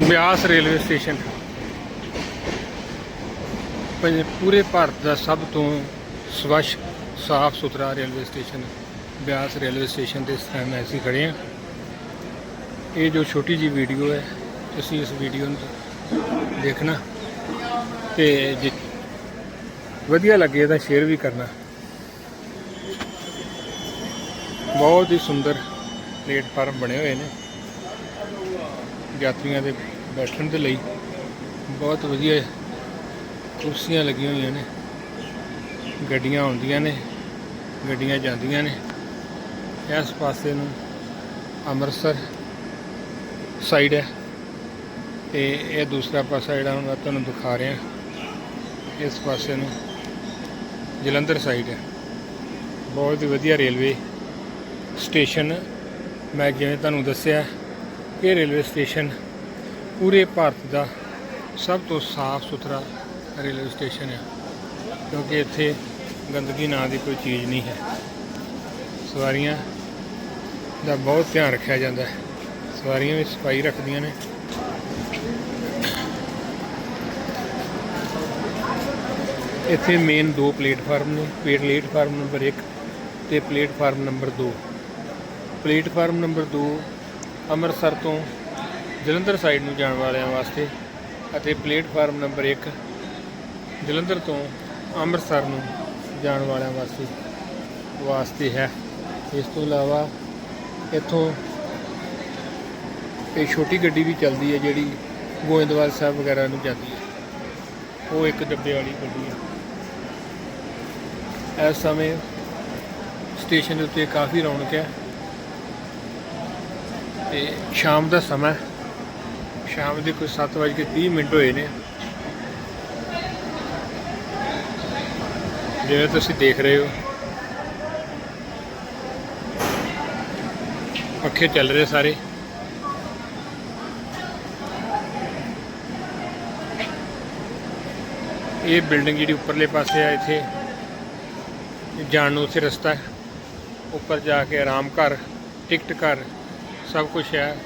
Beas railway station. ਪੂਰੇ ਭਾਰਤ ਦਾ ਸਭ ਤੋਂ ਸਵੱਛ, ਸਾਫ਼ ਸੁਥਰਾ railway station, Beas railway station ਦੇ ਇਸ ਟਾਈਮ ਅਸੀਂ ਖੜੇ ਹਾਂ। ਇਹ ਜੋ ਛੋਟੀ ਜੀ ਵੀਡੀਓ ਹੈ, ਤੁਸੀਂ ਇਸ ਵੀਡੀਓ ਨੂੰ ਦੇਖਣਾ ਤੇ ਜੇ ਵਧੀਆ ਲੱਗੇ ਤਾਂ ਸ਼ੇਅਰ ਵੀ ਕਰਨਾ। ਬਹੁਤ ਹੀ ਸੁੰਦਰ ਪਲੇਟਫਾਰਮ ਬਣੇ ਹੋਏ ਨੇ। ਯਾਤਰੀਆਂ ਦੇ ਬੈਠਣ ਦੇ ਲਈ ਬਹੁਤ ਵਧੀਆ ਕੁਰਸੀਆਂ ਲੱਗੀਆਂ ਹੋਈਆਂ ਨੇ। ਗੱਡੀਆਂ ਆਉਂਦੀਆਂ ਨੇ, ਗੱਡੀਆਂ ਜਾਂਦੀਆਂ ਨੇ। ਇਸ ਪਾਸੇ ਨੂੰ ਅੰਮ੍ਰਿਤਸਰ ਸਾਈਡ ਹੈ ਤੇ ਇਹ ਦੂਸਰਾ ਪਾਸਾ ਜਿਹੜਾ ਹੁਣ ਮੈਂ ਤੁਹਾਨੂੰ ਦਿਖਾ ਰਿਹਾ, ਇਸ ਪਾਸੇ ਨੂੰ ਜਲੰਧਰ ਸਾਈਡ ਹੈ। ਬਹੁਤ ਹੀ ਵਧੀਆ ਰੇਲਵੇ ਸਟੇਸ਼ਨ ਮੈਂ ਜਿਵੇਂ ਤੁਹਾਨੂੰ ਦੱਸਿਆ ਇਹ ਰੇਲਵੇ ਸਟੇਸ਼ਨ ਪੂਰੇ ਭਾਰਤ ਦਾ ਸਭ ਤੋਂ ਸਾਫ਼ ਸੁਥਰਾ ਰੇਲਵੇ ਸਟੇਸ਼ਨ ਹੈ ਕਿਉਂਕਿ ਇੱਥੇ ਗੰਦਗੀ ਨਾਂ ਦੀ ਕੋਈ ਚੀਜ਼ ਨਹੀਂ ਹੈ। ਸਵਾਰੀਆਂ ਦਾ ਬਹੁਤ ਧਿਆਨ ਰੱਖਿਆ ਜਾਂਦਾ ਹੈ। ਸਵਾਰੀਆਂ ਵੀ ਸਫ਼ਾਈ ਰੱਖਦੀਆਂ ਨੇ। ਇੱਥੇ ਮੇਨ ਦੋ ਪਲੇਟਫਾਰਮ ਨੇ ਪਲੇਟਫਾਰਮ ਨੰਬਰ 1 ਤੇ platform number 2 platform number 2 Amritsar ਤੋਂ ਜਲੰਧਰ ਸਾਈਡ ਨੂੰ ਜਾਣ ਵਾਲਿਆਂ ਵਾਸਤੇ ਅਤੇ ਪਲੇਟਫਾਰਮ ਨੰਬਰ 1 ਜਲੰਧਰ ਤੋਂ ਅੰਮ੍ਰਿਤਸਰ ਨੂੰ ਜਾਣ ਵਾਲਿਆਂ ਵਾਸਤੇ ਵਾਸਤੇ ਹੈ। ਇਸ ਤੋਂ ਇਲਾਵਾ ਇੱਥੋਂ ਇਹ ਛੋਟੀ ਗੱਡੀ ਵੀ ਚੱਲਦੀ ਹੈ ਜਿਹੜੀ ਗੋਇੰਦਵਾਲ ਸਾਹਿਬ ਵਗੈਰਾ ਨੂੰ ਜਾਂਦੀ ਹੈ। ਉਹ ਇੱਕ ਡੱਬੇ ਵਾਲੀ ਗੱਡੀ ਹੈ। ਇਸ ਸਮੇਂ ਸਟੇਸ਼ਨ ਦੇ ਉੱਤੇ ਕਾਫੀ ਰੌਣਕ ਹੈ। ਤੇ ਸ਼ਾਮ ਦਾ ਸਮਾਂ ਸ਼ਾਮ ਦੇ ਕੋਈ 7:30 ਮਿੰਟ ਹੋਏ ਨੇ। ਜਿਵੇਂ ਤੁਸੀਂ ਦੇਖ ਰਹੇ ਹੋ। ਪੱਖੇ ਚੱਲ ਰਹੇ ਸਾਰੇ। ਇਹ ਬਿਲਡਿੰਗ ਜਿਹੜੀ ਉੱਪਰਲੇ ਪਾਸੇ ਆ, ਇੱਥੇ ਜਾਣ ਨੂੰ ਉੱਥੇ ਰਸਤਾ ਹੈ। ਉੱਪਰ ਜਾ ਕੇ ਆਰਾਮ ਘਰ, ਟਿਕਟ ਘਰ ਸਭ ਕੁਝ ਹੈ।